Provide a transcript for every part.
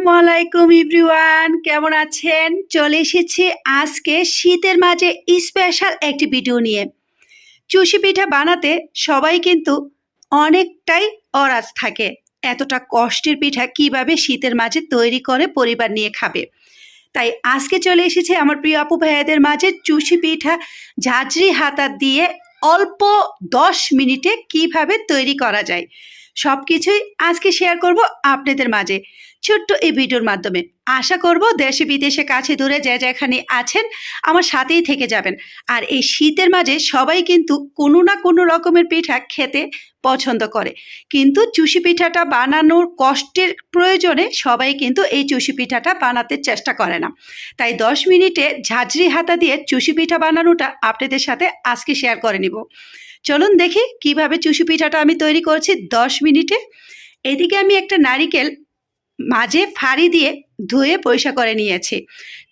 আসসালামাইকুম ইভরিওয়ান কেমন আছেন? চলে এসেছি আজকে শীতের মাঝে স্পেশাল একটি ভিডিও নিয়ে। চুষি পিঠা বানাতে সবাই কিন্তু অনেকটাই অরাজ থাকে। এতটা কষ্টের পিঠা কীভাবে শীতের মাঝে তৈরি করে পরিবার নিয়ে খাবে? তাই আজকে চলে এসেছে আমার প্রিয় আপু ভাইয়াদের মাঝে চুষি পিঠা ঝাঁঝরি হাতা দিয়ে অল্প দশ মিনিটে কীভাবে তৈরি করা যায়? সব কিছুই আজকে শেয়ার করব আপনাদের মাঝে। ছোট্ট এই ভিডিওর মাধ্যমে। আশা করব দেশে বিদেশে কাছে দূরে যে যেখানে আছেন, আমার সাথেই থেকে যাবেন। আর এই শীতের মাঝে সবাই কিন্তু কোনো না কোনো রকমের পিঠা খেতে পছন্দ করে। কিন্তু চুষি পিঠাটা বানানোর কষ্টের প্রয়োজনে সবাই কিন্তু এই চুষি পিঠাটা বানাতে চেষ্টা করে না। তাই দশ মিনিটে ঝাঁঝরি হাতা দিয়ে চুষি পিঠা বানানোটা আপনাদের সাথে আজকে শেয়ার করে নিব। চলুন দেখি কীভাবে চুষি পিঠাটা আমি তৈরি করছি দশ মিনিটে। এদিকে আমি একটা নারিকেল মাঝে ফাড়ি দিয়ে ধুয়ে পয়সা করে নিয়েছি।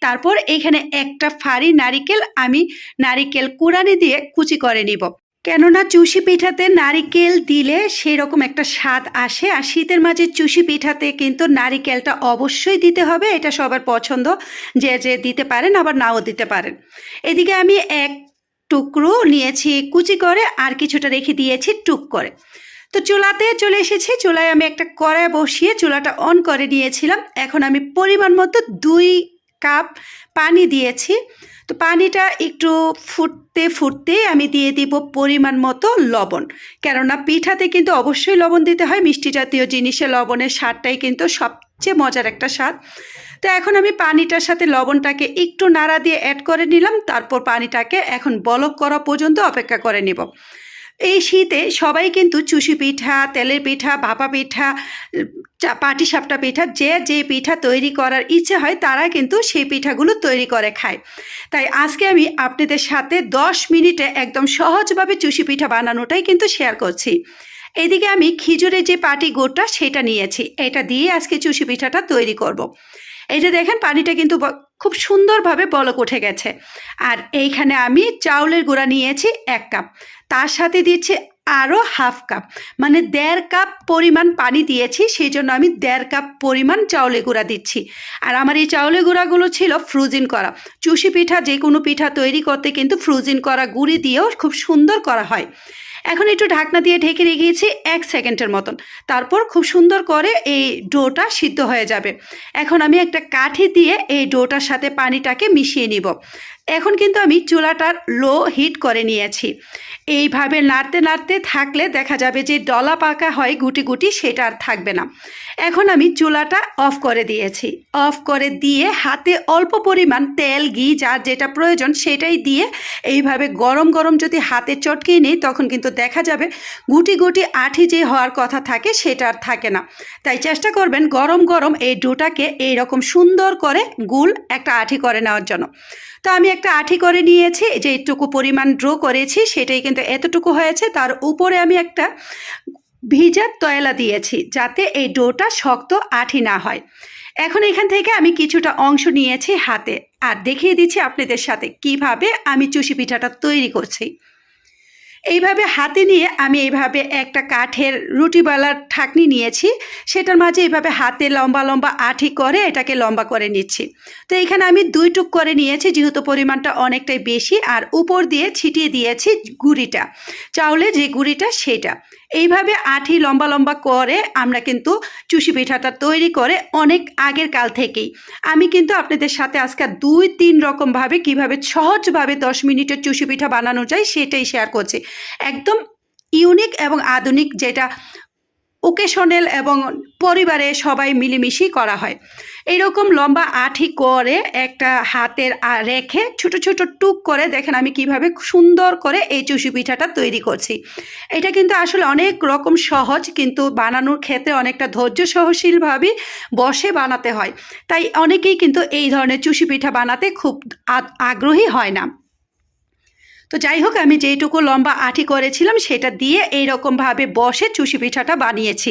তারপর এখানে একটা ফাড়ি নারিকেল আমি নারিকেল কুড়ানি দিয়ে কুচি করে নিব। কেননা চুষি পিঠাতে নারিকেল দিলে সেই রকম একটা স্বাদ আসে, আর শীতের মাঝে চুষি পিঠাতে কিন্তু নারিকেলটা অবশ্যই দিতে হবে, এটা সবার পছন্দ। যে যে দিতে পারেন আবার নাও দিতে পারেন। এদিকে আমি এক টুকরো নিয়েছি কুচি করে, আর কিছুটা রেখে দিয়েছি টুক করে। তো চুলাতে চলে এসেছি। চুলায় আমি একটা কড়াই বসিয়ে চুলাটা অন করে নিয়েছিলাম। এখন আমি পরিমাণ মতো দুই কাপ পানি দিয়েছি। তো পানিটা একটু ফুটতে ফুটতে আমি দিয়ে দিব পরিমাণ মতো লবণ। কেননা পিঠাতে কিন্তু অবশ্যই লবণ দিতে হয়। মিষ্টি জাতীয় জিনিসে লবণের স্বাদটাই কিন্তু সবচেয়ে মজার একটা স্বাদ। তো এখন আমি পানিটার সাথে লবণটাকে একটু নাড়া দিয়ে অ্যাড করে নিলাম। তারপর পানিটাকে এখন বলক করা পর্যন্ত অপেক্ষা করে নিব। এই শীতে সবাই কিন্তু চুষি পিঠা, তেলের পিঠা ভাপা পিঠা পাটি সাপটা পিঠা, যে যে পিঠা তৈরি করার ইচ্ছে হয় তারা কিন্তু সেই পিঠাগুলো তৈরি করে খায়। তাই আজকে আমি আপনাদের সাথে দশ মিনিটে একদম সহজভাবে চুষি পিঠা বানানোটাই কিন্তু শেয়ার করছি। এদিকে আমি খিজুরের যে পাটি গোটা সেটা নিয়েছি। এটা দিয়ে আজকে চুষি পিঠাটা তৈরি করব। যে দেখেন, পানিটা কিন্তু খুব সুন্দরভাবে বলক উঠে গেছে। আর এইখানে আমি চাউলের গুঁড়া নিয়েছি এক কাপ। তার সাথে দিচ্ছি আরও হাফ কাপ। মানে দেড় কাপ পরিমাণ পানি দিয়েছি সেই জন্য আমি দেড় কাপ পরিমাণ চাউলে গুঁড়া দিচ্ছি। আর আমার এই চাউলে গুঁড়াগুলো ছিল ফ্রোজিন করা। চুষি পিঠা যে কোনো পিঠা তৈরি করতে কিন্তু ফ্রোজিন করা গুঁড়ি দিয়েও খুব সুন্দর করা হয়। এখন একটু ঢাকনা দিয়ে ঢেকে রেখেছি এক সেকেন্ডের মতন। তারপর খুব সুন্দর করে এই ডোটা সিদ্ধ হয়ে যাবে। এখন আমি একটা কাঠি দিয়ে এই ডোটার সাথে পানিটাকে মিশিয়ে নিব। এখন কিন্তু আমি চুলাটার লো হিট করে নিয়েছি। এইভাবে নাড়তে নাড়তে থাকলে দেখা যাবে যে ডলা পাকা হয়, গুটি গুটি সেটা আর থাকবে না। এখন আমি চুলাটা অফ করে দিয়েছি। অফ করে দিয়ে হাতে অল্প পরিমাণ তেল, ঘি যার যেটা প্রয়োজন সেটাই দিয়ে এইভাবে গরম গরম যদি হাতে চটকিয়ে নিই, তখন কিন্তু দেখা যাবে গুটি গুটি আঠি যে হওয়ার কথা থাকে সেটা আর থাকে না। তাই চেষ্টা করবেন গরম গরম এই ডোটাকে এইরকম সুন্দর করে গুল একটা আঠি করে নেওয়ার জন্য। তো আমি একটা আঠি করে নিয়েছি, যে এইটুকু পরিমাণ ড্র করেছি, সেটাই কিন্তু এতটুকু হয়েছে। তার উপরে আমি একটা ভিজার তয়লা দিয়েছি, যাতে এই ডোটা শক্ত আঠি না হয়। এখন এখান থেকে আমি কিছুটা অংশ নিয়েছি হাতে। আর দেখিয়ে দিচ্ছি আপনাদের সাথে কীভাবে আমি চুষি পিঠাটা তৈরি করছি। এইভাবে হাতে নিয়ে আমি এইভাবে একটা কাঠের রুটিওয়ালার ঠাকনি নিয়েছি। সেটার মাঝে এইভাবে হাতে লম্বা লম্বা আঠি করে এটাকে লম্বা করে নিচ্ছি। তো এখানে আমি দুই টুক করে নিয়েছি, যেহেতু পরিমাণটা অনেকটাই বেশি, আর উপর দিয়ে ছিটিয়ে দিয়েছি গুড়িটা। চাউলে যে গুড়িটা সেটা। এইভাবে আঠি লম্বা লম্বা করে আমরা কিন্তু চুষি পিঠাটা তৈরি করে অনেক আগের কাল থেকেই। আমি কিন্তু আপনাদের সাথে আজকে দুই তিন রকমভাবে কীভাবে সহজভাবে দশ মিনিটের চুষি পিঠা বানানো যায় সেটাই শেয়ার করছি। একদম ইউনিক এবং আধুনিক যেটা ওকেশনাল এবং পরিবারে সবাই মিলেমিশেই করা হয়। এইরকম লম্বা আঠি করে একটা হাতের রেখে ছোট ছোট টুক করে দেখেন আমি কীভাবে সুন্দর করে এই চুষি পিঠাটা তৈরি করছি। এটা কিন্তু আসলে অনেক রকম সহজ কিন্তু বানানোর ক্ষেত্রে অনেকটা ধৈর্য সহশীলভাবে বসে বানাতে হয়। তাই অনেকেই কিন্তু এই ধরনের চুষি পিঠা বানাতে খুব আগ্রহী হয় না। তো যাই হোক, আমি যেইটুকু লম্বা আঠি করেছিলাম, সেটা দিয়ে এই রকমভাবে বসে চুষি পিঠাটা বানিয়েছি।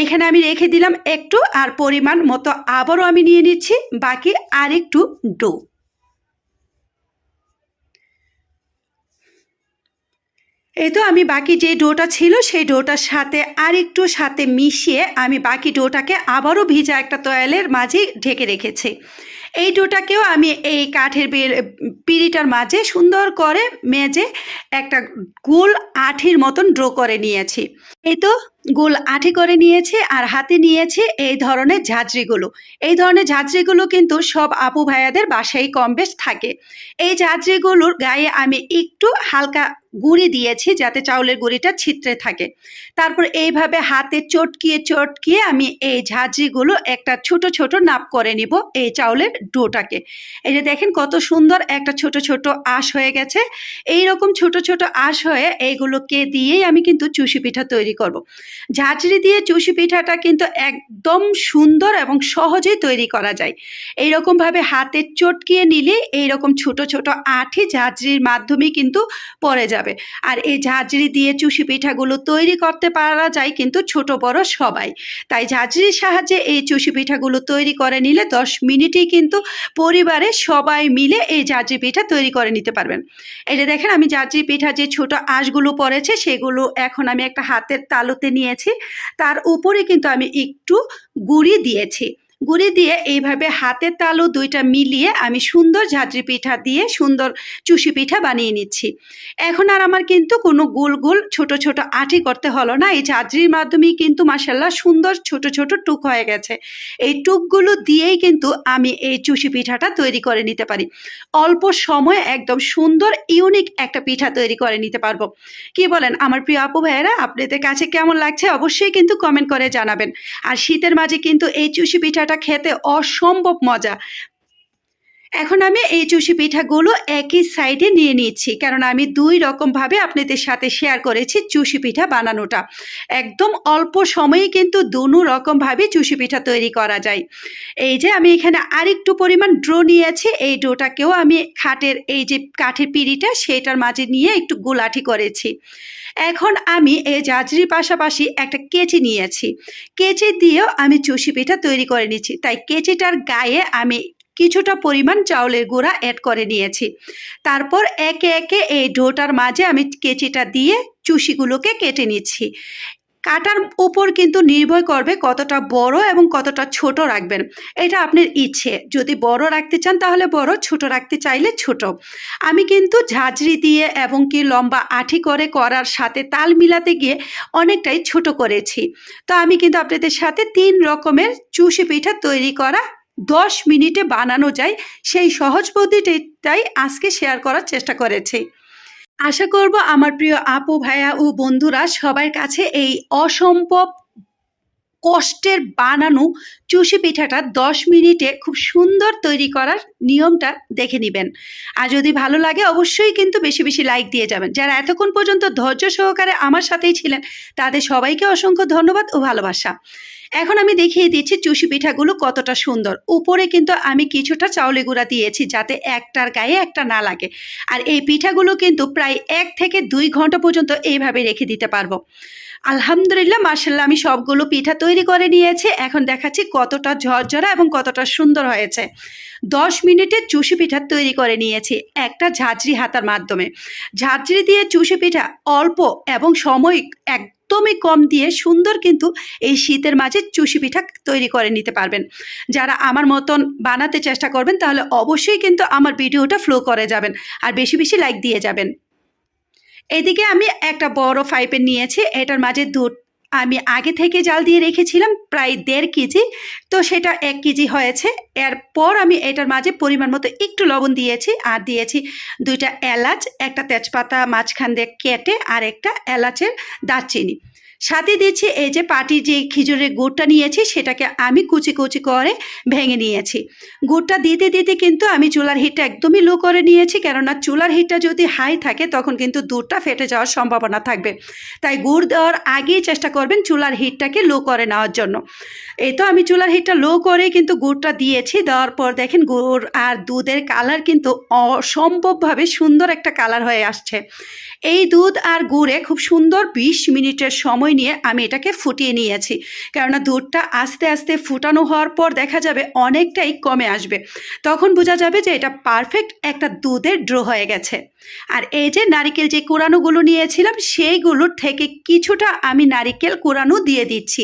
এইখানে আমি রেখে দিলাম একটু, আর পরিমাণ মতো আবারও আমি নিয়ে নিচ্ছি, বাকি আর একটু ডো। এই তো আমি বাকি যে ডোটা ছিল, সেই ডোটার সাথে আর একটু সাথে মিশিয়ে আমি বাকি ডোটাকে আবারও ভিজা একটা তয়ালের মাঝে ঢেকে রেখেছি। এই ডোটাকেও আমি এই কাঠের পিড়িটার মাঝে সুন্দর করে মেজে একটা গোল আঠির মতন ড্র করে নিয়েছি। এই তো গোল আঠি করে নিয়েছে আর হাতে নিয়েছে এই ধরনের ঝাঁঝরিগুলো। এই ধরনের ঝাঁঝরিগুলো কিন্তু সব আপু ভাইয়াদের বাসায় কম বেশ থাকে। এই ঝাঁঝরিগুলোর গায়ে আমি একটু হালকা গুঁড়ি দিয়েছি যাতে চাউলের গুঁড়িটা ছিটরে থাকে। তারপর এইভাবে হাতে চটকিয়ে চটকিয়ে আমি এই ঝাঁঝরিগুলো একটা ছোট ছোট নাপ করে নিব এই চাউলের ডোটাকে। এই যে দেখেন কত সুন্দর একটা ছোট ছোট আঁশ হয়ে গেছে। এই রকম ছোট ছোট আঁশ হয়ে এইগুলোকে দিয়েই আমি কিন্তু চুষি পিঠা তৈরি করব। ঝাঁঝরি দিয়ে চুষি পিঠাটা কিন্তু একদম সুন্দর এবং সহজেই তৈরি করা যায়। এইরকমভাবে হাতে চটকিয়ে নিলে এইরকম ছোট ছোট আঠি ঝাঁঝরির মাধ্যমে কিন্তু পড়ে যাবে। আর এই ঝাঁঝরি দিয়ে চুষি পিঠাগুলো তৈরি করতে পারা যায় কিন্তু ছোট, বড় সবাই। তাই ঝাঁঝরির সাহায্যে এই চুষি পিঠাগুলো তৈরি করে নিলে দশ মিনিটেই কিন্তু পরিবারে সবাই মিলে এই ঝাঁঝরি পিঠা তৈরি করে নিতে পারবেন। এটা দেখেন, আমি ঝাঁঝরি পিঠা যে ছোট আঁশগুলো পড়েছে, সেগুলো এখন আমি একটা হাতের তালুতে নিয়েছি। তার উপরে কিন্তু আমি একটু গুঁড়ি দিয়েছি। গুঁড়ি দিয়ে এইভাবে হাতের তালু দুইটা মিলিয়ে আমি সুন্দর ঝাঁঝরি পিঠা দিয়ে সুন্দর চুষি পিঠা বানিয়ে নিচ্ছি। এখন আর আমার কিন্তু কোনো গোল গোল ছোট ছোট আটি করতে হলো না। এই ঝাঁঝরির মাধ্যমেই কিন্তু মাসাল্লাহ সুন্দর ছোট ছোট টুক হয়ে গেছে। এই টুকগুলো দিয়েই কিন্তু আমি এই চুষি পিঠাটা তৈরি করে নিতে পারি। অল্প সময়ে একদম সুন্দর, ইউনিক একটা পিঠা তৈরি করে নিতে পারব। কি বলেন? আমার প্রিয় আপু ভাইয়েরা, আপনাদের কাছে কেমন লাগছে অবশ্যই কিন্তু কমেন্ট করে জানাবেন। আর শীতের মাঝে কিন্তু এই চুষি পিঠাটা খেতে অসম্ভব মজা। এখন আমি এই চুষি পিঠাগুলো একই সাইডে নিয়ে নিচ্ছি কারণ আমি দুই রকমভাবে আপনাদের সাথে শেয়ার করেছি চুষি পিঠা বানানোটা। একদম অল্প সময়ে কিন্তু দুনো রকমভাবে চুষি পিঠা তৈরি করা যায়। এই যে আমি এখানে আরেকটু পরিমাণ ড্রো নিয়েছি, এই ডোটাকেও আমি খাটের, এই যে কাঠের পিঁড়িটা সেটার মাঝে নিয়ে একটু গোলাঠি করেছি। এখন আমি এই জাজরির পাশাপাশি একটা কেচি নিয়েছি। কেচি দিয়েও আমি চুষি পিঠা তৈরি করে নিচ্ছি, তাই কেচিটার গায়ে আমি কিছুটা পরিমাণ চাউলের গুঁড়া অ্যাড করে নিয়েছি। তারপর একে একে এই ডোটার মাঝে আমি কেচিটা দিয়ে চুষিগুলোকে কেটে নিচ্ছি। কাটার উপর কিন্তু নির্ভর করবে কতটা বড় এবং কতটা ছোট রাখবেন। এটা আপনার ইচ্ছে। যদি বড় রাখতে চান তাহলে বড়, ছোট রাখতে চাইলে ছোট। আমি কিন্তু ঝাঁঝরি দিয়ে এবং কি লম্বা আঠি করে করার সাথে তাল মিলাতে গিয়ে অনেকটাই ছোট করেছি। তো আমি কিন্তু আপনাদের সাথে তিন রকমের চুষি পিঠা তৈরি করা দশ মিনিটে বানানো যায়, সেই সহজ পদ্ধতিটাই আজকে শেয়ার করার চেষ্টা করেছি। আশা করব আমার প্রিয় আপু, ভাইয়া ও বন্ধুরা সবার কাছে এই অসম্ভব কষ্টের বানানো চুষি পিঠাটা দশ মিনিটে খুব সুন্দর তৈরি করার নিয়মটা দেখে নেবেন। আর যদি ভালো লাগে অবশ্যই কিন্তু বেশি বেশি লাইক দিয়ে যাবেন। যারা এতক্ষণ পর্যন্ত ধৈর্য সহকারে আমার সাথেই ছিলেন, তাদের সবাইকে অসংখ্য ধন্যবাদ ও ভালোবাসা। এখন আমি দেখিয়ে দিচ্ছি চুষি পিঠাগুলো কতটা সুন্দর। উপরে কিন্তু আমি কিছুটা চাউলে গুঁড়া দিয়েছি যাতে একটার গায়ে একটা না লাগে। আর এই পিঠাগুলো কিন্তু প্রায় এক থেকে দুই ঘণ্টা পর্যন্ত এইভাবে রেখে দিতে পারব। আলহামদুলিল্লাহ মার্শাল্লাহ আমি সবগুলো পিঠা তৈরি করে নিয়েছি। এখন দেখাচ্ছি কতটা ঝরঝরা এবং কতটা সুন্দর হয়েছে। দশ মিনিটে চুষি পিঠা তৈরি করে নিয়েছি একটা ঝাঁঝরি হাতার মাধ্যমে। ঝাঁঝরি দিয়ে চুষি পিঠা অল্প এবং সময় একদমই কম দিয়ে সুন্দর কিন্তু এই শীতের মাঝে চুষি পিঠা তৈরি করে নিতে পারবেন। যারা আমার মতন বানাতে চেষ্টা করবেন, তাহলে অবশ্যই কিন্তু আমার ভিডিওটা ফ্লো করে যাবেন আর বেশি বেশি লাইক দিয়ে যাবেন। এদিকে আমি একটা বড় ফাইপে নিয়েছি, এটার মাঝে দুধ আমি আগে থেকে জাল দিয়ে রেখেছিলাম প্রায় দেড় কেজি। তো সেটা এক কেজি হয়েছে। এরপর আমি এটার মাঝে পরিমাণ মতো একটু লবণ দিয়েছি আর দিয়েছি দুইটা এলাচ, একটা তেজপাতা মাঝখান দিয়ে কেটে আর একটা এলাচের দারচিনি। সাথে দিয়েছি এই যে পাটি যে খিজুরের গুড়টা নিয়েছি, সেটাকে আমি কুচি কুচি করে ভেঙে নিয়েছি। গুড়টা দিতে দিতে কিন্তু আমি চুলার হিটটা একদমই লো করে নিয়েছি, কেননা চুলার হিটটা যদি হাই থাকে, তখন কিন্তু দুধটা ফেটে যাওয়ার সম্ভাবনা থাকবে। তাই গুড় দেওয়ার আগেই চেষ্টা করবেন চুলার হিটটাকে লো করে নেওয়ার জন্য। এই তো আমি চুলার হিটটা লো করে কিন্তু গুড়টা দিয়েছি, দেওয়ার পর দেখেন গুড় আর দুধের কালার কিন্তু অসম্ভবভাবে সুন্দর একটা কালার হয়ে আসছে। এই দুধ আর গুড়ে খুব সুন্দর বিশ মিনিটের সময় নিয়ে আমি এটাকে ফুটিয়ে নিয়েছি। কেননা দুধটা আস্তে আস্তে ফুটানো হওয়ার পর দেখা যাবে অনেকটাই কমে আসবে। তখন বোঝা যাবে যে এটা পারফেক্ট একটা দুধের ড্রো হয়ে গেছে। আর এই যে নারিকেল যে কোরানোগুলো নিয়েছিলাম সেইগুলোর থেকে কিছুটা আমি নারিকেল কোরানো দিয়ে দিচ্ছি।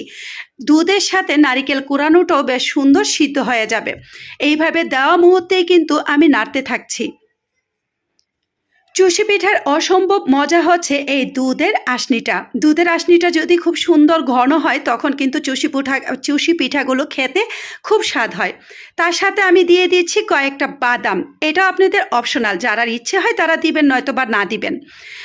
দুধের সাথে নারিকেল কোরানোটাও বেশ সুন্দর সিদ্ধ হয়ে যাবে। এইভাবে দেওয়া মুহূর্তেই কিন্তু আমি নাড়তে থাকছি। চুষি পিঠার অসম্ভব মজা হচ্ছে এই দুধের আসনিটা দুধের আসনিটা যদি খুব সুন্দর ঘন হয়, তখন কিন্তু চুষি পিঠা চুষি পিঠাগুলো খেতে খুব স্বাদ হয়। তার সাথে আমি দিয়ে দিচ্ছি কয়েকটা বাদাম। এটা আপনাদের অপশনাল। যারা ইচ্ছে হয় তারা দিবেন, নয়তো বা না দিবেন।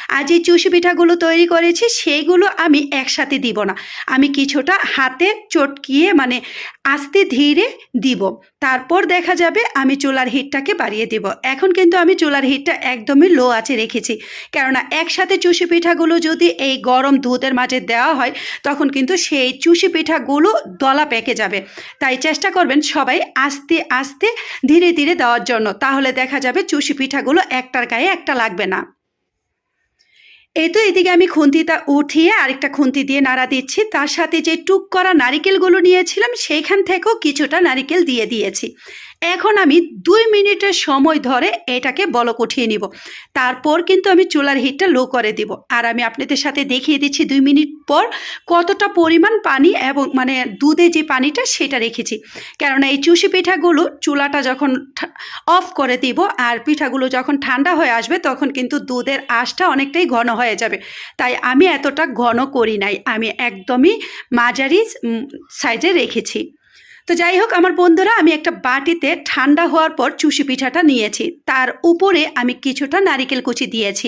আজ এই চুষি পিঠাগুলো তৈরি করেছি, সেইগুলো আমি একসাথে দিব না। আমি কিছুটা হাতে চটকিয়ে মানে আস্তে ধীরে দিব। তারপর দেখা যাবে আমি চুলার হিটটাকে বাড়িয়ে দিব। এখন কিন্তু আমি চুলার হিটটা একদমই লো আছে রেখেছি। কেননা একসাথে চুষি পিঠাগুলো যদি এই গরম দুধের মাঝে দেওয়া হয়, তখন কিন্তু সেই চুষি পিঠাগুলো দলা পেকে যাবে। তাই চেষ্টা করবেন সবাই আস্তে আস্তে ধীরে ধীরে দেওয়ার জন্য। তাহলে দেখা যাবে চুষি পিঠাগুলো একটার গায়ে একটা লাগবে না। এই তো এদিকে আমি খুন্তিটা উঠিয়ে আরেকটা খুন্তি দিয়ে নাড়া দিচ্ছি। তার সাথে যে টুক করা নারিকেলগুলো নিয়েছিলাম, সেইখান থেকেও কিছুটা নারিকেল দিয়ে দিয়েছি। এখন আমি দুই মিনিটের সময় ধরে এটাকে বলক উঠিয়ে নিব। তারপর কিন্তু আমি চুলার হিটটা লো করে দিব। আর আমি আপনাদের সাথে দেখিয়ে দিচ্ছি দুই মিনিট পর কতটা পরিমাণ পানি এবং মানে দুধে যে পানিটা সেটা রেখেছি। কেননা এই চুষি পিঠাগুলো চুলাটা যখন অফ করে দিব আর পিঠাগুলো যখন ঠান্ডা হয়ে আসবে তখন কিন্তু দুধের আঁশটা অনেকটাই ঘন হয়ে যাবে। তাই আমি এতটা ঘন করি নাই। আমি একদমই মাঝারি সাইজে রেখেছি। তো যাই হোক আমার বন্ধুরা, আমি একটা বাটিতে ঠান্ডা হওয়ার পর চুষি পিঠাটা নিয়েছি। তার উপরে আমি কিছুটা নারিকেল কুচি দিয়েছি।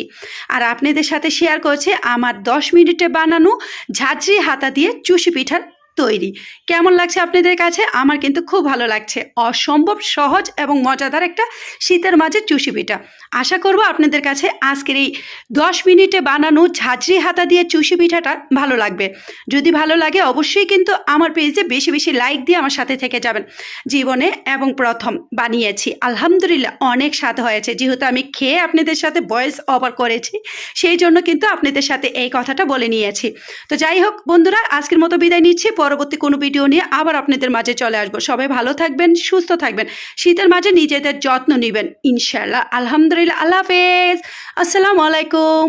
আর আপনাদের সাথে শেয়ার করছি, আমার দশ মিনিটে বানানো ঝাঁঝরি হাতা দিয়ে চুষি পিঠার তৈরি। কেমন লাগছে আপনাদের কাছে? আমার কিন্তু খুব ভালো লাগছে। অসম্ভব সহজ এবং মজাদার একটা শীতের মাঝে চুষি পিঠা। আশা করব আপনাদের কাছে আজকের এই দশ মিনিটে বানানো ঝাঁঝরি হাতা দিয়ে চুষি পিঠাটা ভালো লাগবে। যদি ভালো লাগে অবশ্যই কিন্তু আমার পেজে বেশি বেশি লাইক দিয়ে আমার সাথে থেকে যাবেন। জীবনে এবং প্রথম বানিয়েছি। আলহামদুলিল্লাহ অনেক স্বাদ হয়েছে। যেহেতু আমি খেয়ে আপনাদের সাথে ভয়েস ওভার করেছি, সেই জন্য কিন্তু আপনাদের সাথে এই কথাটা বলে নিয়েছি। তো যাই হোক বন্ধুরা, আজকের মতো বিদায় নিচ্ছি। পরবর্তী কোনো ভিডিও নিয়ে আবার আপনাদের মাঝে চলে আসব। সবাই ভালো থাকবেন, সুস্থ থাকবেন, শীতের মাঝে নিজেদের যত্ন নেবেন ইনশাল্লাহ আলহামদুলিল্লাহ, আল্লাহ হাফেজ। আসসালামু আলাইকুম।